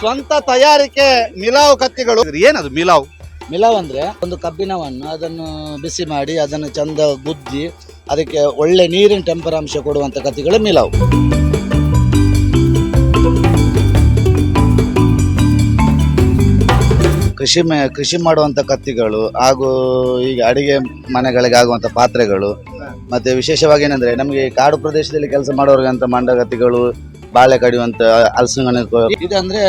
ಸ್ವಂತ ತಯಾರಿಕೆ ಮಿಲಾವ್ ಕತ್ತಿಗಳು. ಏನದು ಮಿಲಾವ್? ಮಿಲಾವ್ ಅಂದ್ರೆ ಒಂದು ಕಬ್ಬಿಣವನ್ನು ಅದನ್ನು ಬಿಸಿ ಮಾಡಿ ಅದನ್ನು ಚಂದ ಗುದ್ದಿ ಅದಕ್ಕೆ ಒಳ್ಳೆ ನೀರಿನ ಟೆಂಪರಾಂಶ ಕೊಡುವಂತ ಕತ್ತಿಗಳು ಮಿಲಾವ್. ಕೃಷಿ ಕೃಷಿ ಮಾಡುವಂತ ಕತ್ತಿಗಳು ಹಾಗೂ ಈಗ ಅಡಿಗೆ ಮನೆಗಳಿಗೆ ಆಗುವಂತ ಪಾತ್ರೆಗಳು, ಮತ್ತೆ ವಿಶೇಷವಾಗಿ ಏನಂದ್ರೆ ನಮಗೆ ಕಾಡು ಪ್ರದೇಶದಲ್ಲಿ ಕೆಲಸ ಮಾಡೋರಿಗೆ ಅಂತ ಮಂಡ ಕತ್ತಿಗಳು ಬಾಳೆ ಕಡಿಯುವಂತ ಹಲಸಿನ ಇದಂದ್ರೆ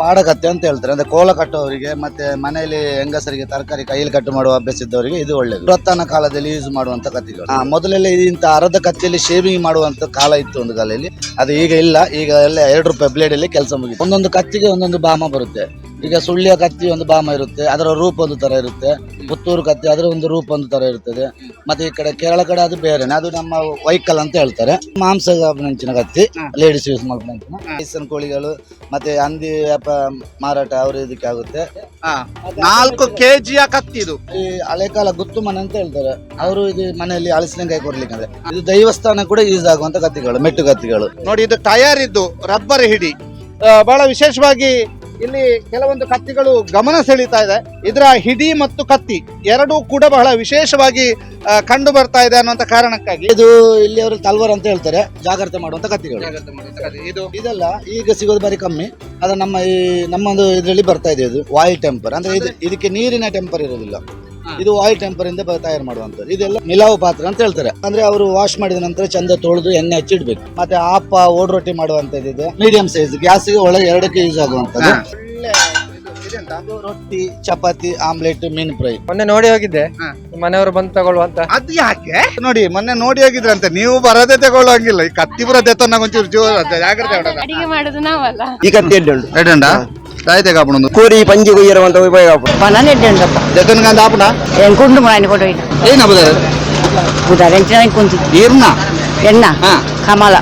ಪಾಡಕತ್ತೆ ಅಂತ ಹೇಳ್ತಾರೆ. ಅಂದ್ರೆ ಕೋಲ ಕಟ್ಟುವವರಿಗೆ ಮತ್ತೆ ಮನೆಯಲ್ಲಿ ಹೆಂಗಸರಿಗೆ ತರಕಾರಿ ಕೈಯಲ್ಲಿ ಕಟ್ಟು ಮಾಡುವ ಅಭ್ಯಾಸ ಇದ್ದವರಿಗೆ ಇದು ಒಳ್ಳೇದು. ಪುರಾತನ ಕಾಲದಲ್ಲಿ ಯೂಸ್ ಮಾಡುವಂತ ಕತ್ತಿಗಳು. ಮೊದಲೆಲ್ಲ ಇಂತ ಅರ್ಧ ಕತ್ತಿಯಲ್ಲಿ ಶೇವಿಂಗ್ ಮಾಡುವಂತ ಕಾಲ ಇತ್ತು ಒಂದು ಕಾಲದಲ್ಲಿ. ಅದು ಈಗ ಇಲ್ಲ. ಈಗ ಎಲ್ಲ ಎರಡು ರೂಪಾಯಿ ಬ್ಲೇಡ್ ಅಲ್ಲಿ ಕೆಲಸ ಮುಗಿತು. ಒಂದೊಂದು ಕತ್ತಿಗೆ ಒಂದೊಂದು ಬಾಮ ಬರುತ್ತೆ. ಈಗ ಸುಳ್ಳಿಯ ಕತ್ತಿ ಒಂದು ಬಾಮ ಇರುತ್ತೆ ಅದರ ರೂಪ ಒಂದು ತರ ಇರುತ್ತೆ. ಪುತ್ತೂರು ಕತ್ತಿ ಅದರ ಒಂದು ರೂಪ ಒಂದು ತರ ಇರ್ತದೆ. ಮತ್ತೆ ಈ ಕಡೆ ಕೇರಳ ಕಡೆ ಅದು ಬೇರೆನೆ ಅದು ನಮ್ಮ ವೈಕಲ್ ಅಂತ ಹೇಳ್ತಾರೆ. ಮಾಂಸ ಮುಂಚಿನ ಕತ್ತಿ ಲೇಡೀಸ್ ಯೂಸ್ ಐಸನ್ ಕೋಳಿಗಳು ಮತ್ತೆ ಹಂದಿ ವ್ಯಾಪ ಮಾರಾಟ ಅವ್ರ ಇದಕ್ಕೆ ಆಗುತ್ತೆ. ನಾಲ್ಕು ಕೆಜಿಯ ಕತ್ತಿ ಇದು. ಈ ಹಳೆ ಕಾಲ ಗುತ್ತು ಮನೆ ಅಂತ ಹೇಳ್ತಾರೆ. ಅವರು ಇದು ಮನೆಯಲ್ಲಿ ಹಲಸಿನಕಾಯಿ ಕೊಡ್ಲಿಕ್ಕೆ ಅಂದ್ರೆ ಇದು ದೈವಸ್ಥಾನ ಕೂಡ ಯೂಸ್ ಆಗುವಂತ ಕತ್ತಿಗಳು ಮೆಟ್ಟು ಕತ್ತಿಗಳು. ನೋಡಿ ಇದು ತಯಾರಿದ್ದು ಇದ್ದು ರಬ್ಬರ್ ಹಿಡಿ. ಬಹಳ ವಿಶೇಷವಾಗಿ ಇಲ್ಲಿ ಕೆಲವೊಂದು ಕತ್ತಿಗಳು ಗಮನ ಸೆಳೀತಾ ಇದೆ. ಇದರ ಹಿಡಿ ಮತ್ತು ಕತ್ತಿ ಎರಡೂ ಕೂಡ ಬಹಳ ವಿಶೇಷವಾಗಿ ಕಂಡು ಬರ್ತಾ ಇದೆ ಅನ್ನುವಂತ ಕಾರಣಕ್ಕಾಗಿ. ಇದು ಇಲ್ಲಿ ಅವರು ತಲ್ವಾರ್ ಅಂತ ಹೇಳ್ತಾರೆ ಜಾಗ್ರತೆ ಮಾಡುವಂತ ಕತ್ತಿಗಳು. ಇದು ಇದೆಲ್ಲ ಈಗ ಸಿಗೋದು ಬಾರಿ ಕಮ್ಮಿ. ಅದ ನಮ್ಮ ಈ ನಮ್ಮೊಂದು ಇದರಲ್ಲಿ ಬರ್ತಾ ಇದೆ ಇದು ವಾಯು ಟೆಂಪರ್. ಅಂದ್ರೆ ಇದು ಇದಕ್ಕೆ ನೀರಿನ ಟೆಂಪರ್ ಇರೋದಿಲ್ಲ. ಇದು ಆಯಿಲ್ ಟೆಂಪರ್ ಇಂದ ಬ- ತಯಾರು ಮಾಡುವಂತದ್ದು ಇದೆಲ್ಲ ಮಿಲಾವು ಪಾತ್ರ ಅಂತ ಹೇಳ್ತಾರೆ. ಅಂದ್ರೆ ಅವರು ವಾಶ್ ಮಾಡಿದ ನಂತರ ಚಂದ ತೊಳೆದು ಎಣ್ಣೆ ಹಚ್ಚಿಡ್ಬೇಕು ಮತ್ತೆ ಆಪ ಓಡ್ ರೊಟ್ಟಿ ಮಾಡುವಂತದ್ದು ಇದೆ. ಮೀಡಿಯಂ ಸೈಜ್ ಗ್ಯಾಸ್ ಒಳಗೆ ಎರಡಕ್ಕೆ ಯೂಸ್ ಆಗುವಂತದ್ದು ರೊಟ್ಟಿ ಚಪಾತಿ ಆಮ್ಲೆಟ್ ಮೀನ್ ಫ್ರೈ. ಮೊನ್ನೆ ನೋಡಿ ಹೋಗಿದ್ದೆ. ಮನೆಯವರು ಬಂದು ತಗೊಳ್ಳುವಂತ. ಅದು ಯಾಕೆ? ನೋಡಿ ಮೊನ್ನೆ ನೋಡಿ ಹೋಗಿದ್ರಂತೆ. ನೀವು ಬರದೇ ತಗೊಳ್ಳೋಂಗಿಲ್ಲ ಈ ಕತ್ತಿ ಬರದೆ ಒಂಚೂರು ಜೋರ ಜಾಗ್ರತೆ ಈ ಕತ್ತಿ ತಾಯ್ತೆ ಕಾಪಣೊಂದು. ಕೋರಿ ಪಂಜಿ ಕೊಯ್ಯರುವಂತ ಉಪಯೋಗ ಬನಾನ ಎಡ್ಡೆಂಡಪ್ಪ ಜತನ್ಗಂದ ಆಪಣ? ಏನ್ ಕುಂಡು ಮಾಡಿ ಕೊಡು ಏನ ಬದ ಬುಧಾರ ಎಂಚಿನ ಕುಂತಿ. ಇರ್ನ ಎಣ್ಣ ಹಾ. ಕಮಲ.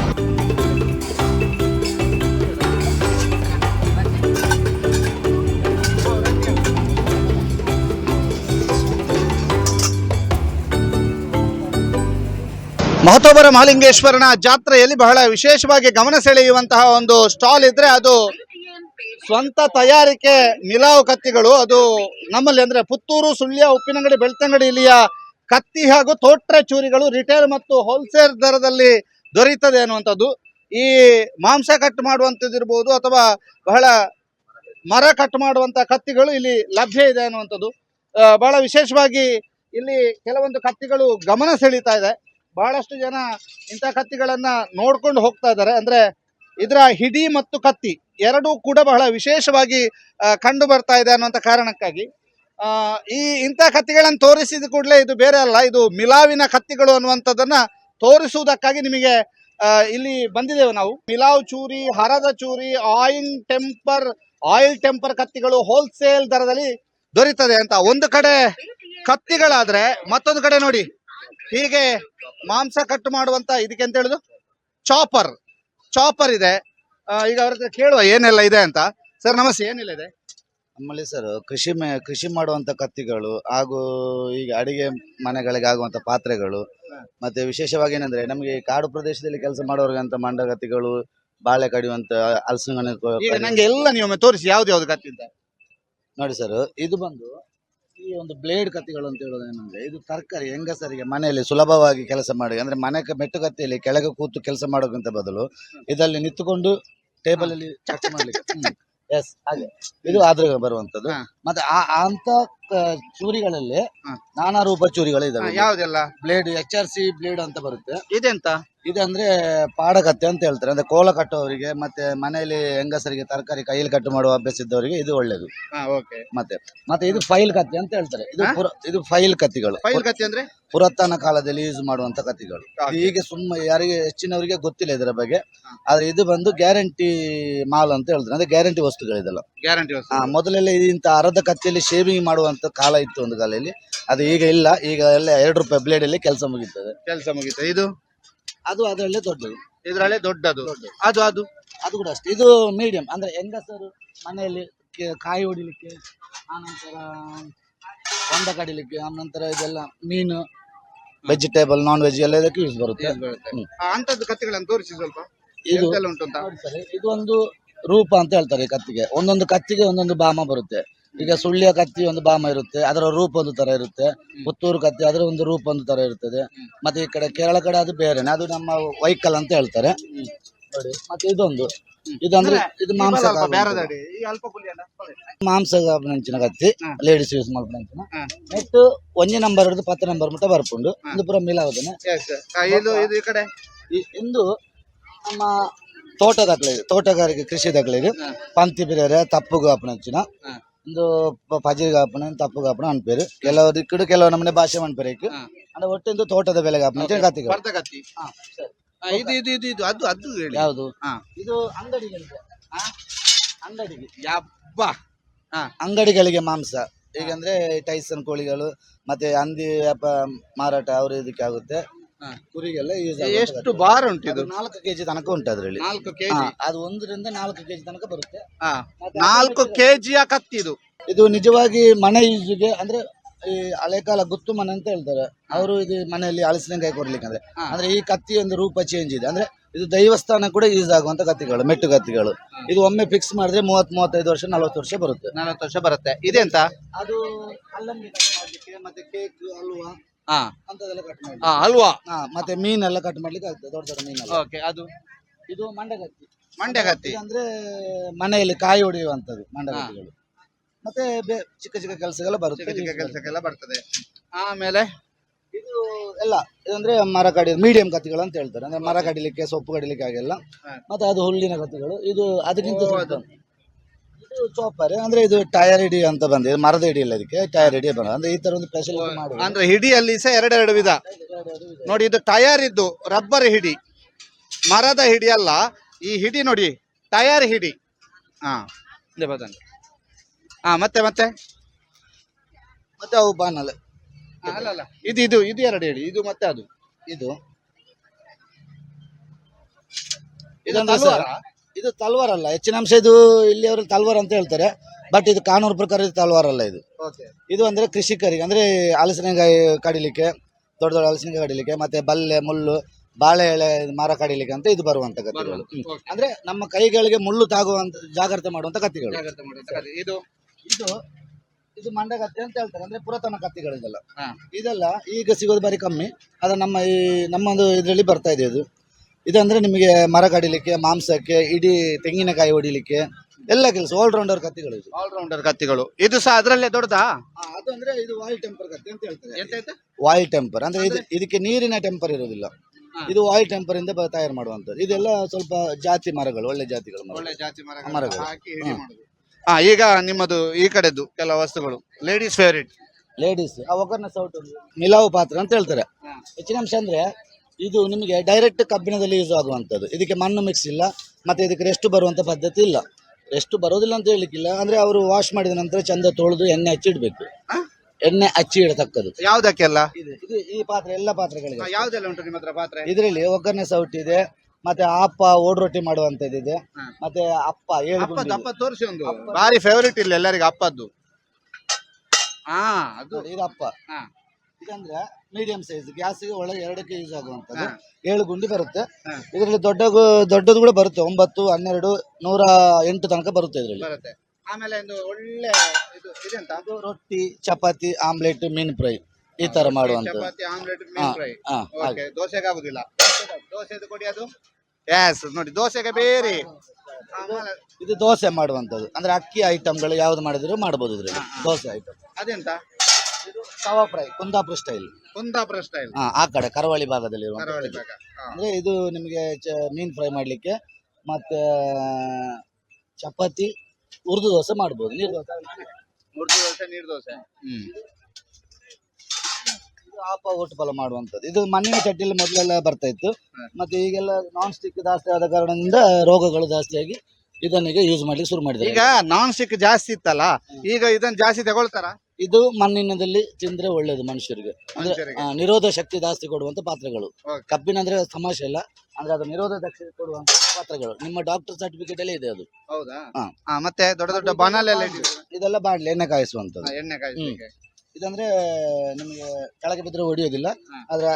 ಮಹತೋಬರ ಮಹಾಲಿಂಗೇಶ್ವರನ ಜಾತ್ರೆಯಲ್ಲಿ ಬಹಳ ವಿಶೇಷವಾಗಿ ಗಮನ ಸೆಳೆಯುವಂತಹ ಒಂದು ಸ್ಟಾಲ್ ಇದ್ರೆ ಅದು ಸ್ವಂತ ತಯಾರಿಕೆ ಮಿಲಾವ್ ಕತ್ತಿಗಳು, ಅದು ನಮ್ಮಲ್ಲಿ ಅಂದ್ರೆ ಪುತ್ತೂರು, ಸುಳ್ಯ, ಉಪ್ಪಿನಂಗಡಿ, ಬೆಳ್ತಂಗಡಿ ಇಲ್ಲಿಯ ಕತ್ತಿ ಹಾಗೂ ತೋಟ್ರೆ ಚೂರಿಗಳು ರಿಟೇಲ್ ಮತ್ತು ಹೋಲ್ಸೇಲ್ ದರದಲ್ಲಿ ದೊರೆಯುತ್ತದೆ ಅನ್ನುವಂಥದ್ದು. ಈ ಮಾಂಸ ಕಟ್ ಮಾಡುವಂಥದ್ದಿರ್ಬೋದು ಅಥವಾ ಬಹಳ ಮರ ಕಟ್ ಮಾಡುವಂತ ಕತ್ತಿಗಳು ಇಲ್ಲಿ ಲಭ್ಯ ಇದೆ ಅನ್ನುವಂಥದ್ದು. ಬಹಳ ವಿಶೇಷವಾಗಿ ಇಲ್ಲಿ ಕೆಲವೊಂದು ಕತ್ತಿಗಳು ಗಮನ ಸೆಳೀತಾ ಇದೆ. ಬಹಳಷ್ಟು ಜನ ಇಂಥ ಕತ್ತಿಗಳನ್ನ ನೋಡ್ಕೊಂಡು ಹೋಗ್ತಾ ಇದ್ದಾರೆ. ಅಂದ್ರೆ ಇದರ ಹಿಡಿ ಮತ್ತು ಕತ್ತಿ ಎರಡೂ ಕೂಡ ಬಹಳ ವಿಶೇಷವಾಗಿ ಕಂಡು ಬರ್ತಾ ಇದೆ ಅನ್ನುವಂಥ ಕಾರಣಕ್ಕಾಗಿ. ಈ ಇಂಥ ಕತ್ತಿಗಳನ್ನು ತೋರಿಸಿದ ಕೂಡಲೇ ಇದು ಬೇರೆ ಅಲ್ಲ, ಇದು ಮಿಲಾವಿನ ಕತ್ತಿಗಳು ಅನ್ನುವಂಥದ್ದನ್ನು ತೋರಿಸುವುದಕ್ಕಾಗಿ ನಿಮಗೆ ಇಲ್ಲಿ ಬಂದಿದ್ದೇವೆ ನಾವು. ಮಿಲಾವ್ ಚೂರಿ, ಹರದ ಚೂರಿ, ಆಯಿಲ್ ಟೆಂಪರ್ ಆಯಿಲ್ ಟೆಂಪರ್ ಕತ್ತಿಗಳು ಹೋಲ್ಸೇಲ್ ದರದಲ್ಲಿ ದೊರೀತದೆ ಅಂತ. ಒಂದು ಕಡೆ ಕತ್ತಿಗಳಾದ್ರೆ ಮತ್ತೊಂದು ಕಡೆ ನೋಡಿ. ಹೀಗೆ ಮಾಂಸ ಕಟ್ ಮಾಡುವಂತ ಇದಕ್ಕೆ ಅಂತ ಹೇಳುದು? ಚಾಪರ್ ಚಾಪರ್ ಇದೆ. ಈಗ ಅವ್ರ ಹತ್ರ ಕೇಳುವ ಏನೆಲ್ಲ ಇದೆ ಅಂತ. ಸರ್ ನಮಸ್ತೆ ಏನೆಲ್ಲ ಇದೆ? ನಮ್ಮಲ್ಲಿ ಸರ್ ಕೃಷಿ ಮೇ ಕೃಷಿ ಮಾಡುವಂತ ಕತ್ತಿಗಳು ಹಾಗೂ ಈಗ ಅಡಿಗೆ ಮನೆಗಳಿಗೆ ಆಗುವಂತ ಪಾತ್ರೆಗಳು. ಮತ್ತೆ ವಿಶೇಷವಾಗಿ ಏನಂದ್ರೆ ನಮಗೆ ಕಾಡು ಪ್ರದೇಶದಲ್ಲಿ ಕೆಲಸ ಮಾಡೋರಿಗೆ ಅಂತ ಮಂಡ ಕತ್ತಿಗಳು ಬಾಳೆ ಕಡಿಯುವಂತ ಹಲಸಿನ ನಂಗೆ ಎಲ್ಲ ನೀವು ತೋರಿಸಿ ಯಾವ್ದು ಯಾವ್ದು ಕತ್ತಿ ಅಂತ ನೋಡಿ ಸರ್ ಇದು ಬಂದು ಈ ಒಂದು ಬ್ಲೇಡ್ ಕತ್ತಿಗಳು ಅಂತ ಹೇಳೋದು ಏನಂದ್ರೆ ಇದು ತರಕಾರಿ ಹೆಂಗಸರಿಗೆ ಮನೆಯಲ್ಲಿ ಸುಲಭವಾಗಿ ಕೆಲಸ ಮಾಡಿ ಅಂದ್ರೆ ಮನೆ ಮೆಟ್ಟು ಕತ್ತಿಯಲ್ಲಿ ಕೆಳಗೆ ಕೂತು ಕೆಲಸ ಮಾಡೋಕ್ಕಿಂತ ಬದಲು ಇದರಲ್ಲಿ ನಿಂತುಕೊಂಡು ಟೇಬಲ್ ಅಲ್ಲಿ ಚರ್ಚೆ ಮಾಡ್ಲಿಕ್ಕೆ ಎಸ್ ಹಾಗೆ. ಇದು ಆದ್ರೆ ಬರುವಂತದ್ದು ಮತ್ತೆ ಆ ಅಂತ ಚೂರಿಗಳಲ್ಲಿ. ನಾನಾ ರೂಪ ಚೂರಿಗಳು ಇದಾವೆ. ಯಾವ್ದೆಲ್ಲ? Blade H R C blade ಅಂತ ಬರುತ್ತೆ. ಇದೆಂತ? ಇದಂದ್ರೆ ಪಾಡಕತ್ತೆ ಅಂತ ಹೇಳ್ತಾರೆ. ಅಂದ್ರೆ ಕೋಲ ಕಟ್ಟುವವರಿಗೆ ಮತ್ತೆ ಮನೆಯಲ್ಲಿ ಹೆಂಗಸರಿಗೆ ತರಕಾರಿ ಕೈಯಲ್ಲಿ ಕಟ್ಟು ಮಾಡುವ ಅಭ್ಯಾಸ ಇದ್ದವರಿಗೆ ಇದು ಒಳ್ಳೇದು. ಓಕೆ ಮತ್ತೆ ಮತ್ತೆ ಇದು ಫೈಲ್ ಕತ್ತಿ ಅಂತ ಹೇಳ್ತಾರೆ. ಇದು ಪುರ- ಇದು ಫೈಲ್ ಕತ್ತಿಗಳು ಫೈಲ್ ಕತ್ತಿ ಅಂದ್ರೆ? ಪುರಾತನ ಕಾಲದಲ್ಲಿ ಯೂಸ್ ಮಾಡುವಂತ ಕತ್ತಿಗಳು. ಈಗ ಸುಮ್ಮ ಯಾರಿಗೆ ಹೆಚ್ಚಿನವರಿಗೆ ಗೊತ್ತಿಲ್ಲ ಇದರ ಬಗ್ಗೆ. ಆದ್ರೆ ಇದು ಬಂದು ಗ್ಯಾರಂಟಿ ಮಾಲ್ ಅಂತ ಹೇಳ್ತಾರೆ. ಅಂದ್ರೆ ಗ್ಯಾರಂಟಿ ವಸ್ತುಗಳಿದೆಲ್ಲ. ಗ್ಯಾರಂಟಿ ಮೊದಲೆಲ್ಲ ಇಂತ ಅರ್ಧ ಕತ್ತಿಯಲ್ಲಿ ಶೇವಿಂಗ್ ಮಾಡುವಂತ ಕಾಲ ಇತ್ತು ಒಂದು ಕಾಲದಲ್ಲಿ. ಅದು ಈಗ ಇಲ್ಲ. ಈಗ ಎಲ್ಲ ಎರಡು ರೂಪಾಯಿ ಬ್ಲೇಡ್ ಅಲ್ಲಿ ಕೆಲಸ ಮುಗಿತದೆ. ಕೆಲಸ ಮುಗೀತು ಇದು? ಅದು ಅದರಲ್ಲೇ ದೊಡ್ಡದು. ಇದರಲ್ಲೇ ದೊಡ್ಡದು. ಅದು ಅದು? ಅದು ಕೂಡ ಅಷ್ಟೇ. ಇದು ಮೀಡಿಯಂ ಅಂದ್ರೆ ಹೆಂಗಸರು ಮನೆಯಲ್ಲಿ ಕೆ- ಕಾಯಿ ಹೊಡಿಲಿಕ್ಕೆ ಆನಂತರ ಹೊಂಡ ಕಡಿಲಿಕ್ಕೆ ಆನಂತರ ಇದೆಲ್ಲ ಮೀನು ವೆಜಿಟೇಬಲ್ ನಾನ್ ವೆಜ್ ಎಲ್ಲ ಇದಕ್ಕೆ ಯೂಸ್ ಬರುತ್ತೆ. ಅಂತದ್ದು ಆ, ಕತ್ತಿಗಳನ್ನು ತೋರಿಸಿ ಸ್ವಲ್ಪ. ಇದು ಎಂತೆಲ್ಲ ಉಂಟು ಅಂತ? ನೋಡಿ ಸರ್, ಇದು ಒಂದು ರೂಪ ಅಂತ ಹೇಳ್ತಾರೆ ಈ ಕತ್ತಿಗೆ. ಒಂದೊಂದು ಕತ್ತಿಗೆ ಒಂದೊಂದು ಬಾಮ ಬರುತ್ತೆ. ಈಗ ಸುಳ್ಳಿಯ ಕತ್ತಿ ಒಂದು ಬಾಮ ಇರುತ್ತೆ ಅದರ ರೂಪ ಒಂದು ತರ ಇರುತ್ತೆ ಪುತ್ತೂರು ಕತ್ತಿ ಅದರ ಒಂದು ರೂಪ ಒಂದು ತರ ಇರ್ತದೆ. ಮತ್ತೆ ಈ ಕಡೆ ಕೇರಳ ಕಡೆ ಅದು ಬೇರೆನೆ ಅದು ನಮ್ಮ ವೈಕಲ್ ಅಂತ ಹೇಳ್ತಾರೆ. ನೋಡಿ ಮತ್ತೆ ಇದೊಂದು. ಇದಂದ್ರೆ ಇದು ಮಾಂಸ ಮಾಂಸ ನಂಚಿನ ಕತ್ತಿ. ಲೇಡೀಸ್ ಯೂಸ್ ಮಾಡ್ಕೊಂಡ. ನೆಕ್ಸ್ಟ್ ಒಂಜಿ ನಂಬರ್ ಹಿಡಿದು ಪತ್ತು ನಂಬರ್ ಮಟ್ಟ ಬರ್ಕೊಂಡು ಇದು ಪೂರ ಮಿಲಾವದನೆ ಇದು ನಮ್ಮ ತೋಟದಾಗ್ಲಿಗೆ ತೋಟಗಾರಿಕೆ ಕೃಷಿ ದಾಖಲೆ. ಪಂತಿ ಬಿರಿಯರೆ ತಪ್ಪು ಗಾಪನಂಚಿನ ಗಾಪನ ತಪ್ಪು ಗಾಪನ ಅನ್ಪೇರು ಕೆಲವರು ಇಕ್ಕಡು ಕೆಲವು ನಮ್ಮನೆ ಭಾಷೆ ಅನ್ಪೇರಿಕ್. ಅಂದ್ರೆ ಒಟ್ಟಿಂದು ತೋಟದ ಬೆಲೆ ಗಾಪನ ಕತ್ತಿ ಇದು ಇದು ಇದು ಇದು ಅದು ಅದು ಹೇಳಿ. ಯಾವುದು? ಇದು? ಅಂಗಡಿಗೆ. ಯಬ್ಬ ಅಂಗಡಿಗಳಿಗೆ ಮಾಂಸ. ಈಗಂದ್ರೆ ಟೈಸನ್ ಕೋಳಿಗಳು ಮತ್ತೆ ಹಂದಿ ವ್ಯಾಪ ಮಾರಾಟ ಅವ್ರ ಇದಕ್ಕೆ ಆಗುತ್ತೆ. ಕುರಿಗೆಲ್ಲ ಯೂಸ್ ಎಷ್ಟು ಬಾರ್ ಉಂಟು ಇದು? ನಾಲ್ಕು ಕೆಜಿ ತನಕ ಉಂಟು ಅದರಲ್ಲಿ. ನಾಲ್ಕು ಕೆಜಿ ಅದು ಒಂದರಿಂದ ನಾಲ್ಕು ಕೆಜಿ ತನಕ ಬರುತ್ತೆ. ನಾಲ್ಕು ಕೆಜಿಯ ಕತ್ತಿ ಇದು. ಇದು ನಿಜವಾಗಿ ಮನೆ ಯೂಸ್ಗೆ ಅಂದ್ರೆ ಈ ಹಳೆ ಕಾಲ ಗುತ್ತು ಮನೆ ಅಂತ ಹೇಳ್ತಾರೆ. ಅವರು ಇದು ಮನೆಯಲ್ಲಿ ಹಲಸಿನಕಾಯಿ ಕೊಡ್ಲಿಕ್ಕೆ ಅಂದ್ರೆ. ಅಂದ್ರೆ ಈ ಕತ್ತಿ ಒಂದು ರೂಪ ಚೇಂಜ್ ಇದೆ. ಅಂದ್ರೆ ಇದು ದೈವಸ್ಥಾನ ಕೂಡ ಯೂಸ್ ಆಗುವಂತ ಕತ್ತಿಗಳು ಮೆಟ್ಟು ಕತ್ತಿಗಳು. ಇದು ಒಮ್ಮೆ ಫಿಕ್ಸ್ ಮಾಡಿದ್ರೆ ಮೂವತ್ ಮೂವತ್ತೈದು ವರ್ಷ ನಲವತ್ತು ವರ್ಷ ಬರುತ್ತೆ. ನಲವತ್ತು ವರ್ಷ ಬರುತ್ತೆ. ಇದೆಂತ? ಅದು ಅಲ್ಲಂಗಿ ಕಟ್ ಮಾಡ್ಲಿಕ್ಕೆ ಮತ್ತೆ ಕೇಕ್ ಹಲ್ವಾ ಅಂತದೆಲ್ಲ ಕಟ್ ಮಾಡಿ ಹಾ ಮತ್ತೆ ಮೀನೆಲ್ಲ ಕಟ್ ಮಾಡ್ಲಿಕ್ಕೆ ಆಗ್ತದೆ ದೊಡ್ಡ ದೊಡ್ಡ ಮೀನೆಲ್ಲ. ಓಕೆ ಅದು? ಇದು ಮಂಡಗತ್ತಿ. ಮಂಡ್ಯಗತ್ತಿ ಅಂದ್ರೆ ಮನೆಯಲ್ಲಿ ಕಾಯಿ ಹೊಡೆಯುವಂತದ್ದು ಮಂಡಗತ್ತಿಗಳು. ಮತ್ತೆ ಬೇ- ಚಿಕ್ಕ ಚಿಕ್ಕ ಕೆಲಸಗಳು ಬರುತ್ತೆ. ಚಿಕ್ಕ ಕೆಲಸಕ್ಕೆಲ್ಲ ಬರ್ತದೆ. ಆಮೇಲೆ? ಇದು ಎಲ್ಲ ಇದಂದ್ರೆ ಮರ ಕಡಿ ಮೀಡಿಯಂ ಕತ್ತಿಗಳು ಅಂತ ಹೇಳ್ತಾರೆ. ಅಂದ್ರೆ ಮರ ಕಡಿಲಿಕ್ಕೆ ಸೊಪ್ಪು ಕಡಿಲಿಕ್ಕೆ ಆಗೆಲ್ಲ ಮತ್ತೆ ಅದು ಹುಲ್ಲಿನ ಕತ್ತಿಗಳು ಇದು ಅದಕ್ಕಿಂತ ಸ್ವಲ್ಪ ಚೋಪರ್ ಅಂದ್ರೆ ಇದು ಟೈರ್ ಹಿಡಿ ಅಂತ ಬಂದಿದೆ. ಮರದ ಹಿಡಿ ಇಲ್ಲ ಇದಕ್ಕೆ? ಟೈರ್ ಹಿಡಿ ಬಂದ ಅಂದ್ರೆ ಈ ತರ ಒಂದು ಸ್ಪೆಷಲ್ ಮಾಡಿ ಅಂದ್ರೆ ಹಿಡಿಯಲ್ಲಿ ಸಹ ಎರಡೆರಡು ವಿಧ. ನೋಡಿ ಇದು ಟಯರ್ ಇದ್ದು ರಬ್ಬರ್ ಹಿಡಿ. ಮರದ ಹಿಡಿ ಅಲ್ಲ ಈ ಹಿಡಿ ನೋಡಿ ಟೈರ್ ಹಿಡಿ. ಹಾ ಬದನ್. ಹಾ ಮತ್ತೆ ಮತ್ತೆ? ಮತ್ತೆ ಅವು ಬಾನಲ್ಲ ಹಾ, ಅಲ್ಲ ಅಲ್ಲ. ಇದು ಇದು ಇದು ಎರಡು ಹಿಡಿ. ಇದು ಮತ್ತೆ ಅದು. ಇದು. ಇದು ಇದೊಂದು? ಇದು ತಲ್ವಾರ್ ಅಲ್ಲ. ಹೆಚ್ಚಿನ ಅಂಶ ಇದು ಇಲ್ಲಿ ಅವರು ತಲ್ವಾರ್ ಅಂತ ಹೇಳ್ತಾರೆ. ಬಟ್ ಇದು ಕಾನೂನು ಪ್ರಕಾರ ಇದು ತಲ್ವಾರ್ ಅಲ್ಲ ಇದು. ಇದು ಅಂದ್ರೆ ಕೃಷಿಕರಿಗೆ ಅಂದ್ರೆ ಹಲಸಿನಕಾಯಿ ಕಡಿಲಿಕ್ಕೆ ದೊಡ್ಡ ದೊಡ್ಡ ಹಲಸಿನಕಾಯಿ ಕಡಿಲಿಕ್ಕೆ ಮತ್ತೆ ಬಲ್ಲೆ ಮುಳ್ಳು ಬಾಳೆ ಎಳೆ ಮರ ಕಡಿಲಿಕ್ಕೆ ಅಂತ ಇದು ಬರುವಂತ ಕತ್ತಿಗಳು ಅಂದ್ರೆ ನಮ್ಮ ಕೈಗಳಿಗೆ ಮುಳ್ಳು ತಾಗುವಂತ ಜಾಗ್ರತೆ ಮಾಡುವಂತ ಕತ್ತಿಗಳು. ಇದು? ಇದು ಇದು ಮಂಡಗತ್ತೆ ಕತ್ತಿ ಅಂತ ಹೇಳ್ತಾರೆ. ಅಂದ್ರೆ ಪುರಾತನ ಕತ್ತಿಗಳು ಇದೆಲ್ಲ ಹಾ. ಇದೆಲ್ಲ ಈಗ ಸಿಗೋದು ಬಾರಿ ಕಮ್ಮಿ. ಅದ ನಮ್ಮ ಈ ನಮ್ಮೊಂದು ಇದರಲ್ಲಿ ಬರ್ತಾ ಇದೆ ಇದು ಇದಂದ್ರೆ ನಿಮಗೆ ಮರ ಕಡಿಲಿಕ್ಕೆ ಮಾಂಸಕ್ಕೆ ಇಡೀ ತೆಂಗಿನಕಾಯಿ ಹೊಡಿಲಿಕ್ಕೆ ಎಲ್ಲ ಕೆಲಸ ಆಲ್ರೌಂಡರ್ ಕತ್ತಿಗಳು ಇದು. ಆಲ್ರೌಂಡರ್ ಕತ್ತಿಗಳು. ಇದು ಸಹ ಅದರಲ್ಲೇ ದೊಡ್ಡದಾ? ಆ, ಅದು ಅಂದ್ರೆ ಇದು ವಾಯು ಟೆಂಪರ್ ಕತ್ತಿ ಅಂತ ಹೇಳ್ತಾರೆ. ಎಂತ ಎಂತ? ಟೆಂಪರ್ ಅಂದ್ರೆ ಇದು ಇದಕ್ಕೆ ನೀರಿನ ಟೆಂಪರ್ ಇರೋದಿಲ್ಲ ಹಾ. ಇದು ವಾಯು ಟೆಂಪರ್ ಇಂದ ಬ- ತಯಾರು ಮಾಡುವಂತದ್ದು ಇದೆಲ್ಲ ಸ್ವಲ್ಪ ಜಾತಿ ಮರಗಳು ಒಳ್ಳೆ ಜಾತಿಗಳು ಮರ ಒಳ್ಳೆ ಜಾತಿ ಮರಗಳು. ಮರಗಳು. ಹಾಕಿ ಹಾ. ಈಗ ನಿಮ್ಮದು ಈ ಕಡೆದು ಕೆಲವು ವಸ್ತುಗಳು. ಲೇಡೀಸ್ ಫೇವರಿಟ್ ಲೇಡೀಸ್ ಆ ಒಗ್ಗರಣೆ ಸೌಟ್ ಮಿಲಾವು ಪಾತ್ರ ಅಂತ ಹೇಳ್ತಾರೆ. ಹೆಚ್ಚಿನ ಅಂಶ ಅಂದ್ರೆ ಇದು ನಿಮಗೆ ಡೈರೆಕ್ಟ್ ಕಬ್ಬಿಣದಲ್ಲಿ ಯೂಸ್ ಆಗುವಂಥದ್ದು. ಇದಕ್ಕೆ ಮಣ್ಣು ಮಿಕ್ಸ್ ಇಲ್ಲ ಮತ್ತೆ ಇದಕ್ಕೆ ರೆಸ್ಟ್ ಬರುವಂಥ ಪದ್ಧತಿ ಇಲ್ಲ. ರೆಸ್ಟ್ ಬರೋದಿಲ್ಲ ಅಂತ ಹೇಳಲಿಕ್ಕಿಲ್ಲ ಅಂದ್ರೆ ಅವರು ವಾಶ್ ಮಾಡಿದ ನಂತರ ಚಂದ ತೊಳೆದು ಎಣ್ಣೆ ಹಚ್ಚಿ ಇಡಬೇಕು. ಹಾ? ಎಣ್ಣೆ ಹಚ್ಚಿ ಇಡತಕ್ಕದ್ದು. ಯಾವ್ದಕ್ಕೆಲ್ಲ? ಇದು ಇದು ಈ ಪಾತ್ರೆ ಎಲ್ಲ ಪಾತ್ರೆಗಳಿಗೆ ಯಾವುದೆಲ್ಲ ಉಂಟು ನಿಮ್ಮ ಹತ್ರ ಪಾತ್ರೆ? ಇದರಲ್ಲಿ ಒಗ್ಗರಣೆ ಸೌಟ್ ಇದೆ ಮತ್ತೆ ಅಪ್ಪ ಓಡ್ ರೊಟ್ಟಿ ಮಾಡುವಂತದ್ದು ಇದೆ ಹಾ. ಮತ್ತೆ ಅಪ್ಪ ಏಳು ಅಪ್ಪದ್ದು ಗುಂಡಿ ಅಪ್ಪ ತೋರಿಸಿ ಒಂದು. ಭಾರಿ ಫೇವರಿಟ್ ಇಲ್ಲ ಎಲ್ಲರಿಗೂ ಅಪ್ಪದ್ದು. ಹಾ ಅದು ಇದು ಅಪ್ಪ. ಹಾ. ಇದಂದ್ರೆ ಮೀಡಿಯಂ ಸೈಜ್ ಗ್ಯಾಸ್ಗೆ ಒಳಗೆ ಎರಡಕ್ಕೆ ಯೂಸ್ ಆಗುವಂತದ್ದು ಏಳು ಗುಂಡಿ ಬರುತ್ತೆ. ಇದರಲ್ಲಿ ದೊಡ್ಡ ದೊಡ್ಡದು ಕೂಡ ಬರುತ್ತೆ. ಒಂಬತ್ತು ಹನ್ನೆರಡು ನೂರ ಎಂಟು ತನಕ ಬರುತ್ತೆ ಇದರಲ್ಲಿ. ಬರುತ್ತೆ. ಆಮೇಲೆ ಒಂದು ಒಳ್ಳೆ ಇದು ಇದೆಂತ ಅದು ರೊಟ್ಟಿ ಚಪಾತಿ ಆಮ್ಲೆಟ್ ಮೀನ್ ಫ್ರೈ. ಈ ತರ ಮಾಡುವಂತದ್ದು ಚಪಾತಿ ಆಮ್ಲೆಟ್ ಮೀನ್ ಫ್ರೈ. ಹಾ, ಓಕೆ. ದೋಸೆಗೆ ಆಗುದಿಲ್ಲ. ದೋಸೆದು ಕೊಡಿ ಅದು. ಎಸ್ ನೋಡಿ ದೋಸೆಗೆ ಬೇರೆ. ಆಮೇಲೆ ಇದು ದೋಸೆ ಮಾಡುವಂತದ್ದು ಅಂದ್ರೆ ಅಕ್ಕಿ ಐಟಮ್ಗಳು ಯಾವ್ದು ಮಾಡಿದ್ರು ಮಾಡಬಹುದು ಇದ್ರಲ್ಲಿ. Dosa item ಅದೆಂತ? Fry Kundapura style Kundapura style ಹಾ ಆ ಕಡೆ ಕರಾವಳಿ ಭಾಗದಲ್ಲಿ ಕರಾವಳಿ ಇರುವಂತದ್ದು ಭಾಗ ಹಾ. ಅಂದ್ರೆ ಇದು ನಿಮಗೆ ಚ- ಮೀನ್ ಫ್ರೈ ಮಾಡ್ಲಿಕ್ಕೆ ಮತ್ತೆ ಚಪಾತಿ ಉರ್ದು ದೋಸೆ ಮಾಡ್ಬೋದು ನೀರು ದೋಸೆ ಉರ್ದು ದೋಸೆ ನೀರು ದೋಸೆ. ಹ್ಮ್. ಇದು ಆಪ ಒಟ್ಟು ಫಲ ಮಾಡುವಂಥದ್ದು. ಇದು ಮಣ್ಣಿನ ಚಟ್ಟಿಯಲ್ಲಿ ಮೊದಲೆಲ್ಲ ಬರ್ತಾ ಇತ್ತು. ಮತ್ತೆ ಈಗೆಲ್ಲ ನಾನ್ ಸ್ಟಿಕ್ ಜಾಸ್ತಿ ಆದ ಕಾರಣದಿಂದ ರೋಗಗಳು ಜಾಸ್ತಿಯಾಗಿ ಇದನ್ನಿಗೆ ಯೂಸ್ ಮಾಡ್ಲಿಕ್ಕೆ ಶುರು ಮಾಡಿದ್ರು ಈಗ ನಾನ್ ಸ್ಟಿಕ್ ಜಾಸ್ತಿ ಇತ್ತಲ್ಲ ಈಗ ಇದನ್ನ ಜಾಸ್ತಿ ತಗೊಳ್ತಾರ? ಇದು ಮಣ್ಣಿನದಲ್ಲಿ ತಿಂದ್ರೆ ಒಳ್ಳೇದು ಮನುಷ್ಯರಿಗೆ ಅಂದ್ರೆ ಮನುಷ್ಯರಿಗೆ. ಆ, ನಿರೋಧ ಶಕ್ತಿ ಜಾಸ್ತಿ ಕೊಡುವಂತ ಪಾತ್ರೆಗಳು Okay. ಕಬ್ಬಿನ ಅಂದ್ರೆ ಸಮಸ್ಯೆ ಇಲ್ಲ ಅಂದ್ರೆ ಅದು ನಿರೋಧ ಶಕ್ತಿ ಕೊಡುವಂತ ಪಾತ್ರೆಗಳು ನಿಮ್ಮ ಡಾಕ್ಟರ್ ಸರ್ಟಿಫಿಕೇಟ್ ಅಲ್ಲಿ ಇದೆ ಅದು ಹೌದಾ ಹಾ. ಹಾ ಮತ್ತೆ ದೊಡ್ಡ ದೊಡ್ಡ ಬಾಣಲೆಲ್ಲ ಇಟ್ಟಿದ್ದೀರಾ? ಇದೆಲ್ಲ ಬಾಡ್ಲಿ ಎಣ್ಣೆ ಕಾಯಿಸುವಂತದ್ದು ಹಾ, ಎಣ್ಣೆ ಕಾಯಿಸ್ಲಿಕ್ಕೆ ಇದಂದ್ರೆ ನಿಮಗೆ ಕೆಳಗೆ ಬಿದ್ರೆ ಹೊಡಿಯೋದಿಲ್ಲ ಹಾ. ಆದ್ರೆ